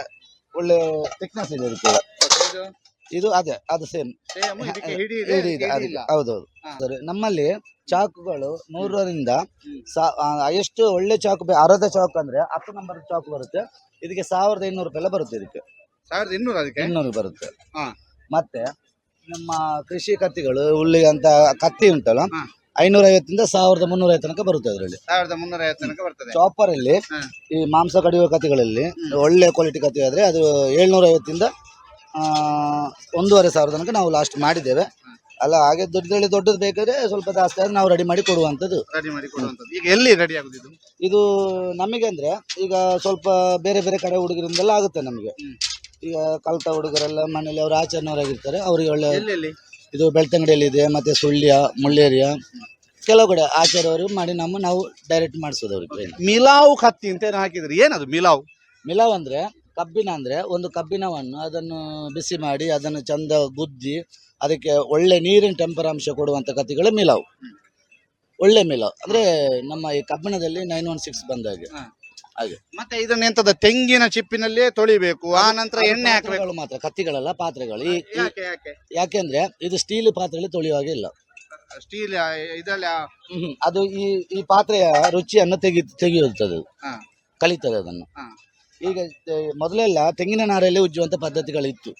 ಒಳ್ಳೆ ಥಿಕ್ನೆಸ್ ಇದೆ ಇದಕ್ಕೆ Okay, ಇದು ಇದು ಅದೇ ಅದು ಸೇಮ್ ಹಿಡಿ ಇದೆ. ಹೌದೌದು. ಸರಿ ನಮ್ಮಲ್ಲಿ ಚಾಕುಗಳು ನೂರರಿಂದ ಎಷ್ಟು ಒಳ್ಳೆ ಚಾಕು ಅರದ ಅರ್ಧ ಚಾಕು ಅಂದ್ರೆ ಹತ್ತು ನಂಬರ್ ಚಾಕು ಬರುತ್ತೆ. ಇದಕ್ಕೆ ಸಾವಿರದ ಇನ್ನೂರು ರೂಪಾಯಿ ಎಲ್ಲ ಬರುತ್ತೆ ಇದಕ್ಕೆ. ಸಾವಿರದ ಇನ್ನೂರು ಅದಕ್ಕೆ? ಇನ್ನೂರು ಬರುತ್ತೆ. ಮತ್ತೆ ನಮ್ಮ ಕೃಷಿ ಕತ್ತಿಗಳು ಹುಳ್ಳಿ ಅಂತ ಕತ್ತಿ ಉಂಟಲ್ಲ. ಐನೂರ ಐವತ್ತಿಂದ ಸಾವಿರದ ಮುನ್ನೂರ ಐವತ್ತು ತನಕ ಬರುತ್ತೆ ಅದರಲ್ಲಿ. ಸಾವಿರದ ಮುನ್ನೂರ ಐವತ್ತು ತನಕ ಬರ್ತದೆ. ಚಾಪರ್ ಅಲ್ಲಿ ಈ ಮಾಂಸ ಕಡಿಯುವ ಕತ್ತಿಗಳಲ್ಲಿ ಒಳ್ಳೆ ಕ್ವಾಲಿಟಿ ಕತ್ತಿ ಆದ್ರೆ ಅದು ಏಳ್ನೂರ ಐವತ್ತಿಂದ ಒಂದೂವರೆ ಸಾವಿರ ತನಕ ನಾವು ಲಾಸ್ಟ್ ಮಾಡಿದ್ದೇವೆ. ಅಲ್ಲ ಹಾಗೆ ದೊಡ್ಡದ್ರಲ್ಲಿ ದೊಡ್ಡದು ಬೇಕಾದ್ರೆ ಸ್ವಲ್ಪ ಜಾಸ್ತಿ ಆದ್ರೆ ನಾವು ರೆಡಿ ಮಾಡಿ ಕೊಡುವಂಥದ್ದು. ರೆಡಿ ಮಾಡಿ ಕೊಡುವಂಥದ್ದು. ಈಗ ಎಲ್ಲಿ ರೆಡಿ ಆಗುದು ಇದು ಇದು ನಮಗೆ ಅಂದ್ರೆ ಈಗ ಸ್ವಲ್ಪ ಬೇರೆ ಬೇರೆ ಕಡೆ ಹುಡುಗರಿಂದೆಲ್ಲ ಆಗುತ್ತೆ ನಮಗೆ. ಈಗ ಕಲ್ತ ಹುಡುಗರೆಲ್ಲ ಮನೇಲಿ ಅವರು ಆಚರಣೆಯವರಾಗಿರ್ತಾರೆ. ಅವರಿಗೆ ಒಳ್ಳೆ ಎಲ್ಲೆಲ್ಲಿ ಇದು ಬೆಳ್ತಂಗಡಿಯಲ್ಲಿ ಇದೆ ಮತ್ತೆ ಸುಳ್ಯ ಮುಳ್ಳೇರಿಯ. ಕೆಲವು ಕಡೆ ಆಚಾರ್ಯವರು ಮಾಡಿ ನಮ್ಮ ನಾವು ಡೈರೆಕ್ಟ್ ಮಾಡಿಸೋದು ಅವ್ರಿಗೆ. ಮಿಲಾವ್ ಕತ್ತಿ ಅಂತ ಏನು ಹಾಕಿದ್ರಿ? ಏನದು ಮಿಲಾವ್? ಮಿಲಾವ್ ಅಂದ್ರೆ ಕಬ್ಬಿನ ಅಂದರೆ ಒಂದು ಕಬ್ಬಿಣವನ್ನು ಅದನ್ನು ಬಿಸಿ ಮಾಡಿ ಅದನ್ನು ಚಂದ ಗುದ್ದಿ ಅದಕ್ಕೆ ಒಳ್ಳೆ ನೀರಿನ ಟೆಂಪರಾಂಶ ಕೊಡುವಂಥ ಕತ್ತಿಗಳೇ ಮಿಲಾವ್. ಒಳ್ಳೆ ಮಿಲಾವ್. ಅಂದ್ರೆ ನಮ್ಮ ಈ ಕಬ್ಬಿಣದಲ್ಲಿ ನೈನ್ ಒನ್ ಸಿಕ್ಸ್ ಬಂದ ಹಾಗೆ. ಹಾಗೆ. ಮತ್ತೆ ಇದನ್ನ ಎಂತದ ತೆಂಗಿನ ಚಿಪ್ಪಿನಲ್ಲೇ ತೊಳಿಬೇಕು. ಆ ನಂತರ ಎಣ್ಣೆ ಹಾಕಬೇಕು. ಮಾತ್ರ ಕತ್ತಿಗಳಲ್ಲ ಪಾತ್ರೆಗಳು. ಈ ಈ- ಯಾಕೆ ಯಾಕೆ? ಯಾಕೆಂದ್ರೆ ಇದು ಸ್ಟೀಲ್ ಪಾತ್ರೆಯಲ್ಲಿ ತೊಳೆಯುವ ಹಾಗೆ ಇಲ್ಲ. ಸ್ಟೀಲ್ ಇದರಲ್ಲಿ. ಅದು ಈ ಈ ಪಾತ್ರೆಯ ರುಚಿಯನ್ನು ತೆಗಿ ತೆಗೆಯುತ್ತದೆ. ಕಲಿತದೆ ಅದನ್ನು. ಈಗ ಮೊದಲೆಲ್ಲ ತೆಂಗಿನ ನಾರಲ್ಲಿ ಉಜ್ಜುವಂತ ಪದ್ಧತಿಗಳಿತ್ತು.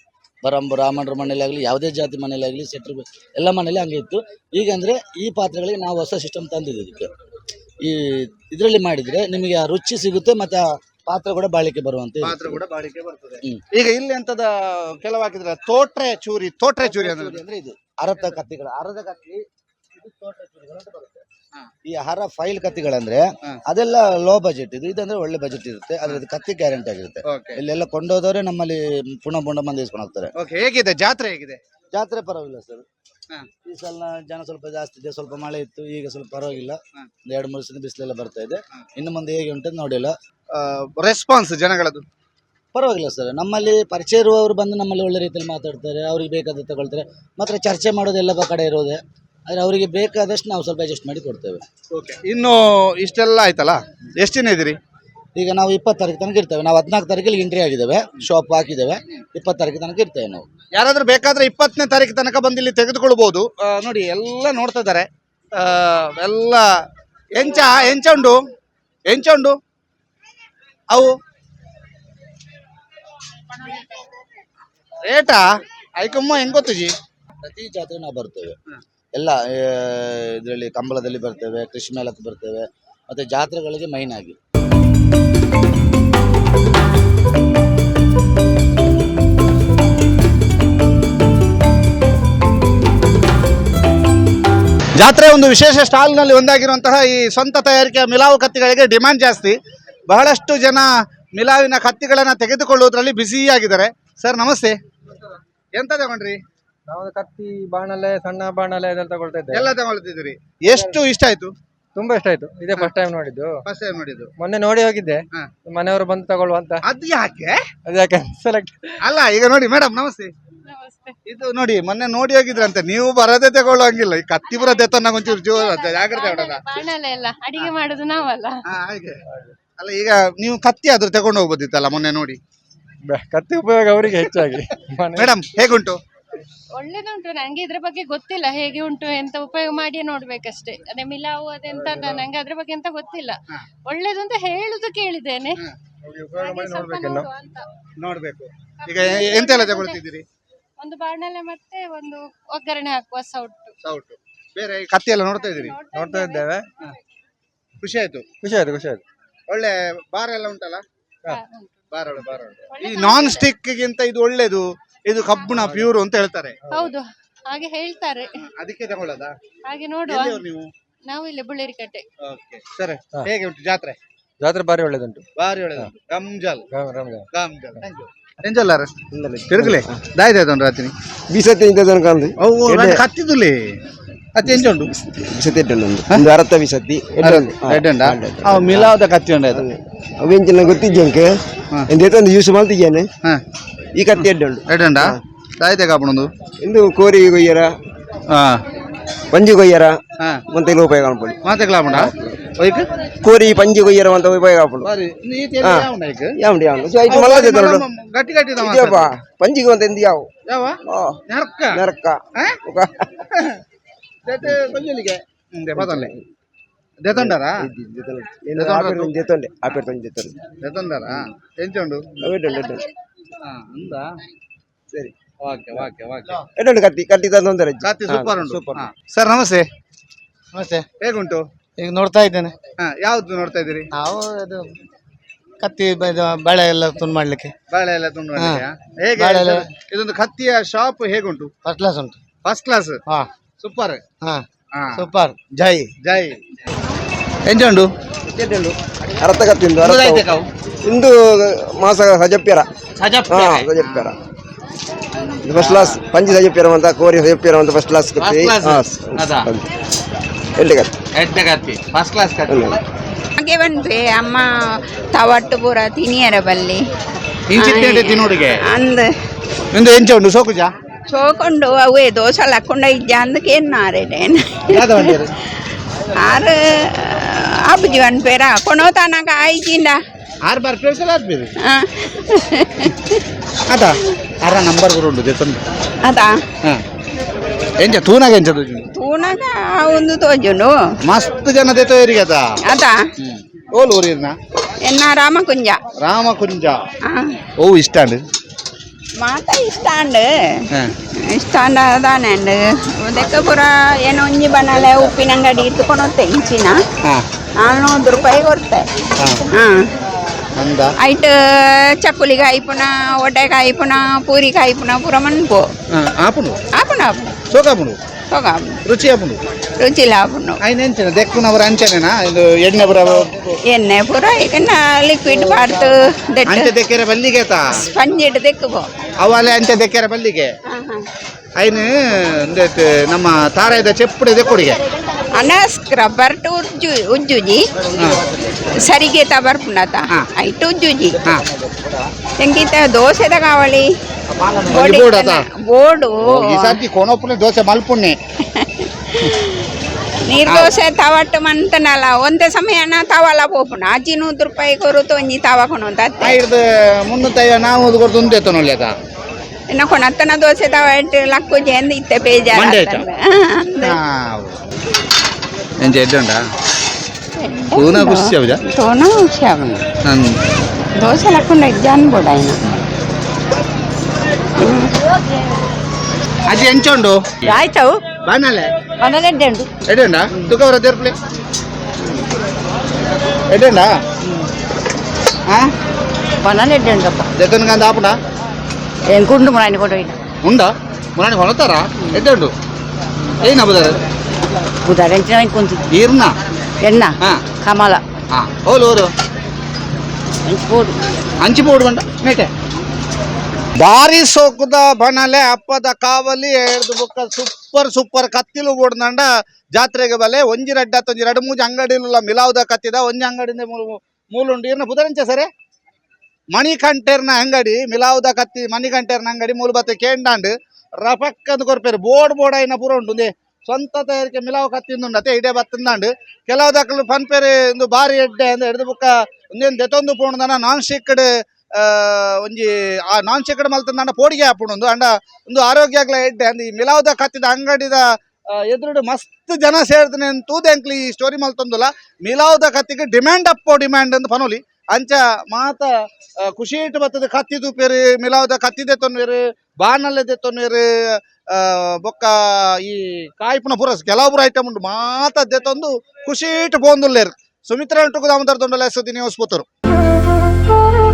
ಬರಂಬ ರಾಮಣ್ರ ಮನೇಲಿ ಆಗಲಿ ಯಾವುದೇ ಜಾತಿ ಮನೇಲಿ ಆಗಲಿ ಸೆಟ್ರ್ ಎಲ್ಲ ಮನೇಲಿ ಹಂಗೆ ಇತ್ತು. ಈಗ ಅಂದರೆ ಈ ಪಾತ್ರೆಗಳಿಗೆ ನಾವು ಹೊಸ ಸಿಸ್ಟಮ್ ತಂದಿದ್ದೀವಿ ಇದಕ್ಕೆ. ಈ ಇದರಲ್ಲಿ ಮಾಡಿದ್ರೆ ನಿಮಗೆ ಆ ರುಚಿ ಸಿಗುತ್ತೆ ಮತ್ತೆ ಆ ಪಾತ್ರೆ ಕೂಡ ಬಾಳಿಕೆ ಬರುವಂತೆ ಪಾತ್ರ ಕೂಡ ಬಾಳಿಕೆ ಬರ್ತದೆ. ಈಗ ಇಲ್ಲಿ ಎಂತದ ಕೆಲವು ಹಾಕಿದ್ರೆ ತೋಟ್ರೆ ಚೂರಿ ತೋಟ್ರೆ ಚೂರಿ ಅಂದ್ರೆ ಇದು ಅರದ ಕತ್ತಿಗಳು. ಅರದ ಕತ್ತಿ ಇದು ತೋಟ ಚೂರಿಗಳು ಅಂತ ಬರುತ್ತೆ. ಈ ಹರ ಫೈಲ್ ಕತ್ತಿಗಳಂದ್ರೆ ಅದೆಲ್ಲ ಲೋ ಬಜೆಟ್ ಇದು. ಇದಂದ್ರೆ ಒಳ್ಳೆ ಬಜೆಟ್ ಇರುತ್ತೆ. ಅದ್ರ ಇದು ಕತ್ತಿ ಗ್ಯಾರಂಟಿ ಆಗಿರುತ್ತೆ. ಇಲ್ಲೆಲ್ಲ ಕೊಂಡೋದವರೇ ನಮ್ಮಲ್ಲಿ ಪುಣ ಪುಣ ಮಂದಿ ಇಸ್ಕೊಂಡು ಹೋಗ್ತಾರೆ ಓಕೆ ಹೇಗಿದೆ? ಜಾತ್ರೆ ಹೇಗಿದೆ? ಜಾತ್ರೆ ಪರವಾಗಿಲ್ಲ ಸರ್. ಈ ಸಲ ಜನ ಸ್ವಲ್ಪ ಜಾಸ್ತಿ ಇದೆ. ಸ್ವಲ್ಪ ಮಳೆ ಇತ್ತು. ಈಗ ಸ್ವಲ್ಪ ಪರವಾಗಿಲ್ಲ. ಒಂದು ಎರಡು ಮೂರು ಸಲ ಬಿಸಿಲೆಲ್ಲ ಬರ್ತಾ ಇದೆ. ಇನ್ನು ಮುಂದೆ ಹೇಗೆ ಉಂಟು ನೋಡಿಲ್ಲ. ರೆಸ್ಪಾನ್ಸ್ ಜನಗಳದ್ದು? ಪರವಾಗಿಲ್ಲ ಸರ್. ನಮ್ಮಲ್ಲಿ ಪರಿಚಯ ಇರುವವರು ಬಂದು ನಮ್ಮಲ್ಲಿ ಒಳ್ಳೆ ರೀತಿಯಲ್ಲಿ ಮಾತಾಡ್ತಾರೆ. ಅವ್ರಿಗೆ ಬೇಕಾದ ತಗೊಳ್ತಾರೆ. ಮಾತ್ರ ಚರ್ಚೆ ಮಾಡೋದೆಲ್ಲ ಎಲ್ಲ ಕಡೆ ಇರೋದೆ. ಆದರೆ ಅವರಿಗೆ ಬೇಕಾದಷ್ಟು ನಾವು ಸ್ವಲ್ಪ ಅಡ್ಜಸ್ಟ್ ಮಾಡಿ ಕೊಡ್ತೇವೆ. ಓಕೆ ಇನ್ನು ಇಷ್ಟೆಲ್ಲ ಆಯ್ತಲ್ಲ? ಎಷ್ಟು ದಿನ ಇದ್ದೀರಿ? ಈಗ ನಾವು ಇಪ್ಪತ್ತು ತಾರೀಕು ತನಕ ಇರ್ತೇವೆ. ನಾವು ಹದಿನಾಲ್ಕು ತಾರೀಕಿಗೆ ಎಂಟ್ರಿ ಆಗಿದ್ದೇವೆ. ಶಾಪ್ ಹಾಕಿದ್ದೇವೆ. ಇಪ್ಪತ್ತು ತಾರೀಕು ತನಕ ಇರ್ತೇವೆ ನಾವು. ಯಾರಾದರೂ ಬೇಕಾದ್ರೆ ಇಪ್ಪತ್ತನೇ ತಾರೀಕು ತನಕ ಬಂದು ಇಲ್ಲಿ ತೆಗೆದುಕೊಳ್ಬೋದು. ಆ, ನೋಡಿ ಎಲ್ಲ ನೋಡ್ತಾ ಇದ್ದಾರೆ. ಆ, ಎಲ್ಲ ಎಂಚ ಎಂಚ ಉಂಡು? ಎಂಚ ಉಂಡು? ಅವು? ರೇಟಾ ಐಕಮ್ಮ ಹೆಂಗ್ ಗೊತ್ತುಜಿ ಪ್ರತಿ ಜಾತ್ರೆ ನಾವು ಬರ್ತೇವೆ. ಎಲ್ಲ ಇದರಲ್ಲಿ ಕಂಬಳದಲ್ಲಿ ಬರ್ತೇವೆ, ಕೃಷಿ ಮೇಳಕ್ಕೆ ಬರ್ತೇವೆ, ಮತ್ತೆ ಜಾತ್ರೆಗಳಿಗೆ ಮೈನ್ ಆಗಿ. ಜಾತ್ರೆ ಒಂದು ವಿಶೇಷ ಸ್ಟಾಲ್ನಲ್ಲಿ ಒಂದಾಗಿರುವಂತಹ ಈ ಸ್ವಂತ ತಯಾರಿಕೆಯ ಮಿಲಾವು ಕತ್ತಿಗಳಿಗೆ ಡಿಮ್ಯಾಂಡ್ ಜಾಸ್ತಿ. ಬಹಳಷ್ಟು ಜನ ಮಿಲಾವಿನ ಕತ್ತಿಗಳನ್ನು ತೆಗೆದುಕೊಳ್ಳುವುದರಲ್ಲಿ ಬ್ಯುಸಿಯಾಗಿದ್ದಾರೆ. ಸರ್, ನಮಸ್ತೆ. ಎಂತ ತಗೊಂಡ್ರಿ? ನಾವು ಕತ್ತಿ ಬಾಣಲೆ ಸಣ್ಣ ಬಾಣಲೆ ಇದೆಲ್ಲ ತಗೊಳ್ತಾ ಇದ್ದೆ ಎಲ್ಲ ತಗೊಳ್ತಿದ್ರಿ ಎಷ್ಟು ಇಷ್ಟ ಆಯ್ತು? ತುಂಬಾ ಇಷ್ಟ ಆಯ್ತು. ಇದೇ ಫಸ್ಟ್ ಟೈಮ್ ನೋಡಿದ್ದು. ಫಸ್ಟ್ ಟೈಮ್ ನೋಡಿದ್ದು. ಮೊನ್ನೆ ನೋಡಿ ಹೋಗಿದ್ದೆ. ಹಾ. ಮನೆಯವರು ಬಂದು ತಗೊಳ್ಳುವ ಅಂತ. ಅದು ಯಾಕೆ? ಅದಕ್ಕೆ ಸೆಲೆಕ್ಟ್ ಅಲ್ಲ ಈಗ ನೋಡಿ ಮೇಡಮ್ ನಮಸ್ತೆ. ಇದು ನೋಡಿ ಮೊನ್ನೆ ನೋಡಿ ಹೋಗಿದ್ರಂತೆ. ನೀವು ಬರದೇ ತಗೊಳ್ಳೋಂಗಿಲ್ಲ ಈ ಕತ್ತಿ ಬರದೆ ತನ್ನ ಒಂಚೂರು ಜೋರ್ ಅಂತ ಜಾಗ್ರತೆ ಮಾಡೋಣ ಬಾಣಲೆ ಎಲ್ಲ ಅಡಿಗೆ ಮಾಡುದು ನಾವಲ್ಲ. ಹಾ ಹಾಗೆ. ಅಲ್ಲ ಈಗ ನೀವು ಕತ್ತಿ ಆದ್ರೂ ತಗೊಂಡು ಹೋಗ್ಬೋದಿತ್ತಲ್ಲ ಮೊನ್ನೆ ನೋಡಿ? ಕತ್ತಿ ಉಪಯೋಗ ಅವರಿಗೆ ಹೆಚ್ಚಾಗಿ. ಮನೆ- ಮೇಡಮ್ ಹೇಗುಂಟು? ಒಳ್ಳೇದುಂಟು ನಂಗೆ ಇದ್ರ ಬಗ್ಗೆ ಗೊತ್ತಿಲ್ಲ ಹೇಗೆ ಉಂಟು ಎಂತ ಉಪಯೋಗ ಮಾಡಿ ನೋಡ್ಬೇಕಷ್ಟೇ. ಅದೇ ಮಿಲಾವು ಅದೆಂತ ನಂಗೆ ಅದ್ರ ಬಗ್ಗೆ ಎಂತ ಗೊತ್ತಿಲ್ಲ. ಒಳ್ಳೇದು ಅಂತ ಹೇಳುದು ಕೇಳಿದ್ದೇನೆ. ಉಪಯೋಗ ಮಾಡಿ ಹಾಗೆ ಸ್ವಲ್ಪ ನೋಡುವ ಅಂತ. ನೋಡ್ಬೇಕು. ಈಗ ಎ- ಎಂತೆಲ್ಲ ತಗೊಳ್ತಿದ್ದೀರಿ? ಒಂದು ಬಾಣಲೆ ಮತ್ತೆ ಒಂದು ಒಗ್ಗರಣೆ ಹಾಕುವ ಸೌಟು. ಸೌಟು. ಬೇರೆ ಈ ಕತ್ತಿ ಎಲ್ಲ ನೋಡ್ತಾ ಇದ್ದೀರಿ? ನೋಡ್ತಾ ಇದ್ದೇವೆ. ಖುಷಿ ಆಯ್ತು? ಖುಷಿ ಆಯ್ತು ಖುಷಿ ಆಯ್ತು. ಒಳ್ಳೆ ಬಾರ್ ಎಲ್ಲ ಉಂಟಲ್ಲ? ಬಾರ ಉಂಟು. ಬಾರ್ ಒಳ್ಳೆ ಬಾರ್ ಒಳ್ಳೆ ಒಳ್ಳೆ ಈ ನಾನ್ ಸ್ಟಿಕ್ ಗಿಂತ ಇದು ಒಳ್ಳೇದು. ಇದು ಕಬ್ಬುಣ ಪ್ಯೂರ್ ಅಂತ ಹೇಳ್ತಾರೆ. ಹೌದು ಹಾಗೆ ಹೇಳ್ತಾರೆ. ಅದಕ್ಕೆ ತಗೊಳ್ಳೋದಾ? ಹಾಗೆ ನೋಡುವ. ಎಲ್ಲಿಯವ್ರು ನೀವು? ನಾವು ಇಲ್ಲಿ ಬುಳ್ಳೇರಿಕಟ್ಟೆ. ಓಕೆ ಸರಿ. ಹೇಗೆ ಉಂಟು ಜಾತ್ರೆ? ಜಾತ್ರೆ ಬಾರಿ ಒಳ್ಳೇದುಂಟು. ಬಾರಿ ಒಳ್ಳೆದು ಗಮ್ಜಲ್ ಗಂಜಲ್. ಎಂಜಲ್ಲಾರ ತಿರುಗಲೆ. ರಾತ್ರಿ? ಬೀಸತ್ತೆ ಇಂತ ತನಕ ಅವು ಕತ್ತಿ ಎಂಚ ಉಂಟು ಬಿಸತ್ತೆ ಎಡ್ಡು ಒಂದು ಒಂದು ಅರತ್ತ ಅವು ಮಿಲಾವದ ಕತ್ತಿ ಉಂಡ ಅದು ಅವೆಂಚಿನ ಗೊತ್ತಿದ್ದಂಗೆ ಹಾ. ಎಂತ ಯೂಸ್ ಮಾಡ್ತಿದ್ದೇನೆ ಈ ಕತ್ತಿ ಎಡ್ಡು ಉಂಟು ರೆಡ್ ಅಂಡ ದಾಯ್ತೆ ಕಾಪಣದು ಇಂದು ಕೋರಿ ಕೊಯ್ಯರ ಪಂಜಿ ಕೊಯ್ಯರ ಮತ್ತೆ ಉಪಯೋಗ ಕಾಣ್ಬೋದು ಮಾತೆ ಒಯ್ಕ್ ಕೋರಿ ಪಂಜಿ ಕೊಯ್ಯರ ಅಂತ ಉಪಯೋಗ. ಯಾವಣ್ಣ ಯಾವ್ದು ಯಾವ್ದು ಸೊ ಐಟು ಮಲ್ಲ ಜೊತೆ ಗಟ್ಟಿ ಗಟ್ಟಿ ಪಂಜಿಗೆ ಅಂತ ಎಂದಿ ಯಾವ ನರ್ಕ ನರಕ? ದೆತ್ ದೆ ಪದಲ್ಲೆ ದೆತೊಂಡರ ಜೆತ್ತೊಂಡೆ ಆಪೇರ್ ತಂಜಿ ಜೆತ್ತೊಂಡೆ ದೆತೊಂಡರ ಎಂಚುಂಡು ಎಡ್ಡುಂಡು ಎಡ್ಡುಂಡು ಹಾ ಅಂದ ಸರಿ ಓಕೆ ಓಕೆ ಓಕೆ ಎಡ್ಡುಂಡು ಕತ್ತಿ ಕತ್ತಿ ತಂದೊಂದರೆ ಕಾತಿ ಸೂಪರ್ ಉಂಟು ಸೂಪರ್ ಸರ್ ನಮಸ್ತೆ ನಮಸ್ತೆ ಹೇಗುಂಟು ಈಗ ನೋಡ್ತಾ ಇದ್ದೇನೆ ಹಾ ಯಾವ್ದು ನೋಡ್ತಾ ಇದ್ದೀರಿ ನಾವು ಅದು ಕತ್ತಿ ಬಾಳೆ ಇದು ಬಳೆ ಎಲ್ಲ ತುಂಡು ಮಾಡ್ಲಿಕ್ಕೆ ಬಾಳೆ ಎಲ್ಲ ತುಂಡು ಮಾಡ್ಲಿಕ್ಕೆ ಹೇಗೆ ಇದೊಂದು ಕತ್ತಿಯ ಶಾಪ್ ಹೇಗುಂಟು ಫಸ್ಟ್ ಕ್ಲಾಸ್ ಉಂಟು ಫಸ್ಟ್ ಕ್ಲಾಸ್ ಹಾ ಸೂಪರ್. ಸೂಪರ್. ಜೈ. ಜೈ. ಎಂಜಂಡು ಎಡ್ಡುಂಡು ಅರ್ಥ ಕತ್ತಿಂದು ಅರ್ಥ ಮುಗ್ದಾಯ್ತೆ ಕಾವು? ಇಂದು ಮಾಸ ಸಜಪ್ಯರ. ಹಾ ಸಜಪ್ಯರ. ಫಸ್ಟ್ ಕ್ಲಾಸ್ ಪಂಜಿ ಸಜಪ್ಯರ ಅಂತ ಕೋರಿ ಸಜಪ್ಯರ ಅಂತ ಫಸ್ಟ್ ಕ್ಲಾಸ್ ಕತ್ತಿ ಎಂಟು ಅದಾ? ಎಡ್ಡೆ ಕತ್ತಿ ಎಂಟು ಕತ್ತಿ ಫಸ್ಟ್ ಕ್ಲಾಸ್. ಹಾಗೆ ಬಂದ್ವಿ ಅಮ್ಮ ತವಟ್ಟು ಪೂರ ತಿನಿಯರ ಬಲ್ಲಿ ಅಂದ್ರೆ ಅಂದ್ ಇಂದು ಎಂಚ ಉಂಡು ಸೋಕುಜ? ಚೋಕೊಂಡು ಅವೇ ದೋಸೆ ಲಕ್ಕೊಂಡ ಇಜ್ಜ ಅಂದಕೇನು ನಾರೇಟೇನ್ ಯಾವ್ದು ಬಂದಿರಿ ಆರು ಅಪ್ಪಜಿ ಒಂದು ಪೇರ ಕೊನೋ ತನಕ ಆಯ್ಚಿಂದ ಆರು ಬಾರ್ ಸ್ಪೆಷಲ್ ಆಗ್ಬೇಕು ಆ. ಅದ ಆರ ನಂಬರ್ ಕೂಡ ಉಂಟು ದೆತ್ತೊಂದು ಅದಾ ಹಾ ಎಂಚ ತೂನಾಗ ಎಂಚ ತೂಜು ತೂನಗ ಒಂದು ತೋಜುಂಡು ಮಸ್ತ್ ಜನ ದೆತ್ತೋ ಏರಿಗೆ ಅದ ಅದಾ ಓಲ್ ಊರಿನ ಎನ್ನ ರಾಮಕುಂಜ ರಾಮಕುಂಜ ಆ. ಓ ಇಷ್ಟ ಅಂಡ್ ಮಾತ ಇಷ್ಟ ಅಂಡ್ ಹಾ ಇಷ್ಟ ಅಂಡ. ಅದಾನೆಂಡ್ ಅದಕ್ಕೆ ಪೂರ ಏನೋ ಒಂಜಿ ಬಣ್ಣಲೆ ಉಪ್ಪಿನ ಅಂಗಡಿ ಇಟ್ಕೊಂಡು ಇಂಚಿನ. ಹಾ. ನಾನ್ನೂರು ರೂಪಾಯಿ ಕೊಡ್ತೆ. ಹಾ. ಐಟ್ ಚಕ್ಕುಲಿಗೆ ಐಪುನ ಒಡ್ಡೆಗೆ ಐಪುನ ಪೂರಿಗೆ ಐಪುನ ಪೂರ ಮನ್ಪು. ಆಪುನು? ಆಪುನ ಆಪುನ. ಸೋಕಾಪುಂಡು ತಗ ರುಚಿ ಆಪುಂಡು ರುಚಿ ಲಾಭನು ಐನ್ ಎಂಚನ ಅಂಚನೆನಾ ಇದು ಎಣ್ಣೆ ಬರ ಎಣ್ಣೆ ಪೂರ ಈಗ ಲಿಕ್ವಿಡ್ ಮಾಡ್ತು ಅಂಚೆ ದೆಕ್ಕೆರೆ ಬಲ್ಲಿಗೆ ತಾ ಸ್ಪಂಜ್ ಇಟ್ಟು ದೆಕ್ಕಬೋ ಅವಲೆ ಅಂಚೆ ದೆಕ್ಕೆರೆ ಬಲ್ಲಿಗೆ ಐನ್ ಇಂದೆತ್ ನಮ್ಮ ತಾರಾಯದ ಚೆಪ್ಪುಡೆ ದೆಕ್ಕುಡಿಗೆ ಅನ್ನ ಸ್ಕ್ರಬ್ಬರ್ ಟು ಉಜ್ಜು ಉಜ್ಜುಜಿ. ಸರಿಗೆ ತಬರ್ಪುನತ ಹಾ. ಐಟು ಉಜ್ಜುಜಿ. ಹಾ. ತೆಂಗಿತ ದೋಸೆದ ಕಾವಳಿ? ಬೋರ್ಡ್ ಅದ ಬೋರ್ಡು ಈ ಸರ್ತಿ ಕೊನೊಪ್ಪುನೆ ದೋಸೆ ಮಲ್ಪುಣ್ಣೆ ನೀರ್ ದೋಸೆ ತವಟ್ಟು ಮಂತನಲ್ಲ ಒಂದೇ ಸಮಯನ ತವಲ ಪೋಪುನ ಅಜ್ಜಿ ನೂರು ರೂಪಾಯಿ ಕೊರುತು ಒಂಜಿ ತವ ಕೊಣಂತ ಐಡ್ದು ಮುನ್ನೂತ್ತೈವ ನಾವು ಕೊಡ್ತು ಉಂದು ಎತ್ತನ ಒಳ್ಳೆದ ಇನ್ನ ಕೊಣತ್ತನ ದೋಸೆ ತವ ಇಟ್ಟು ಲಕ್ಕುಜಿ ಅಂದ್ ಇತ್ತೆ ಬೇಜಾರ ಮಂಡೆ ಆಯ್ತಾ? ಎಂಚ ಎಡ್ಡಂಡ ತೂನ ಖುಷಿ ಅವಜ ಸೋನ ಹುಷಾರ್ ನಾನು ದೋಸೆ ಲಕ್ಕೊಂಡ ಇಜ್ಜ ಅನ್ಬೋಡ ಇನ್ನ ಅಜ್ಜಿ ಎಂಚ ಉಂಡು ಆಯ್ತಾವು ಬಾನಲೆ ಮನೇಲಿ ಎಡ್ಡೆ ಉಂಟು ಎಡ್ಡಂಡ ತುಕವರ ದೇರ್ಪ್ಲೆ ಎಡ್ಡಂಡ ಹಾ ಮನೇಲಿ ಎಡ್ಡೆ ಉಂಟಪ್ಪ ಜತನ್ಗಂದ ಆಪುಡ ಏನು ಕುಂಡು ಮುರಾಣಿ ಕೊಟ್ಟು ಉಂಡ ಮುರಾಣಿ ಹೊಲತಾರ ಎಡ್ಡಂಡು ಏನ ಬದರ ಬುಧ ಎಂಚಿನ ಕುಂತಿದ್ದು ಈರ್ನ ಎಣ್ಣ ಹಾ ಕಮಲ ಹಾ ಓಲು ಓರು ಹಂಚ್ಬೋದು ಅಂಚಿ ಬೋರ್ಡ್ ಬಂಡ ಮೇಟೆ ಭಾರಿ ಸೋಕುದ ಬಣಲೆ ಅಪ್ಪದ ಕಾವಲಿ, ಎರಡು ಬುಕ್ಕ ಸೂಪರ್ ಸೂಪರ್ ಕತ್ತಿಲು ಓಡ್ದಂಡ ಜಾತ್ರೆಗೆ ಬಲೆ. ಒಂಜಿ ರಡ್ಡ ತೊಂಜಿ ಎರಡು ಮೂಜಿ ಅಂಗಡಿಲ ಮಿಲಾವುದ ಕತ್ತಿದ. ಒಂಜಿ ಅಂಗಡಿಯಿಂದ ಮೂಲು ಏನ ಬುಧರಂಚ ಸರಿ? ಮಣಿಕಂಠೇರ್ನ ಅಂಗಡಿ, ಮಿಲಾವುದ ಕತ್ತಿ, ಮಣಿಕಂಠೇರ್ನ ಅಂಗಡಿ ಮೂಲು ಬತ್ತೆ ಕೇಂಡಾಂಡ್. ರಫಕ್ಕಂದ ಕೊರ್ಪೇರು, ಬೋರ್ಡ್ ಬೋರ್ಡ್ ಐನ ಪೂರ ಉಂಡು ಸ್ವಂತ ತಯಾರಿಕೆ ಮಿಲಾವು ಕತ್ತಿಂದು ಅತೆ ಇಡೇ ಬತ್ತಂದಾಂಡ್. ಕೆಲವು ದಕ್ಕಲು ಪನ್ಪೇರು ಇಂದು ಬಾರಿ ಎಡ್ಡೆ ಅಂದ್ರೆ ಹಿಡಿದು ಬುಕ್ಕ ಒಂದೇನು ದೆತೊಂದು ಪೋಣದನ ನಾನ್ ಸ್ಟಿಕ್ಡ್ ಒಂಜಿ ಆ ನಾನ್ ಶೇಕಡ ಮಲ್ತಂದ ಪೋಡಿಗೆ ಹಾಪುಂಡು ಅಂಡ ಒಂದು ಆರೋಗ್ಯಗ್ಲ ಎಡ್ಡೆ ಅಂದ್ ಮಿಲಾವುದ ಕತ್ತಿದ ಅಂಗಡಿದ ಎದುರುಡು ಮಸ್ತ್ ಜನ ಸೇರ್ದನೆ ತೂದೆ ಅಂಕ್ಲಿ ಈ ಸ್ಟೋರಿ ಮಲ್ತಂದುಲ ಮಿಲಾವುದ ಕತ್ತಿಗೆ ಡಿಮ್ಯಾಂಡ್ ಅಪ್ಪೋ ಡಿಮ್ಯಾಂಡ್ ಅಂತ ಪನೋಲಿ. ಅಂಚ ಮಾತ ಖುಷಿ ಇಟ್ಟು ಬರ್ತದೆ. ಕತ್ತಿ ತೂಪೇರು ಮಿಲಾವುದ ಕತ್ತಿದೆ ತೊನ್ವೇರು ಬಾನಲ್ಲೆ ತೊನ್ವೇರು ಬೊಕ್ಕ ಈ ಕಾಯಿಪುನ ಪುರಸ್ ಕೆಲವೊಬ್ಬರು ಐಟಮ್ ಉಂಟು ಮಾತ ತಂದು ಖುಷಿ ಇಟ್ಟು ಬೋಂದುಲ್ಲೇರು. ಸುಮಿತ್ರ ಉಂಟು ದೊಂಡಲ್ಲ ಸುದ್ದಿ ನ್ಯೂಸ್ ಪುತ್ತೂರು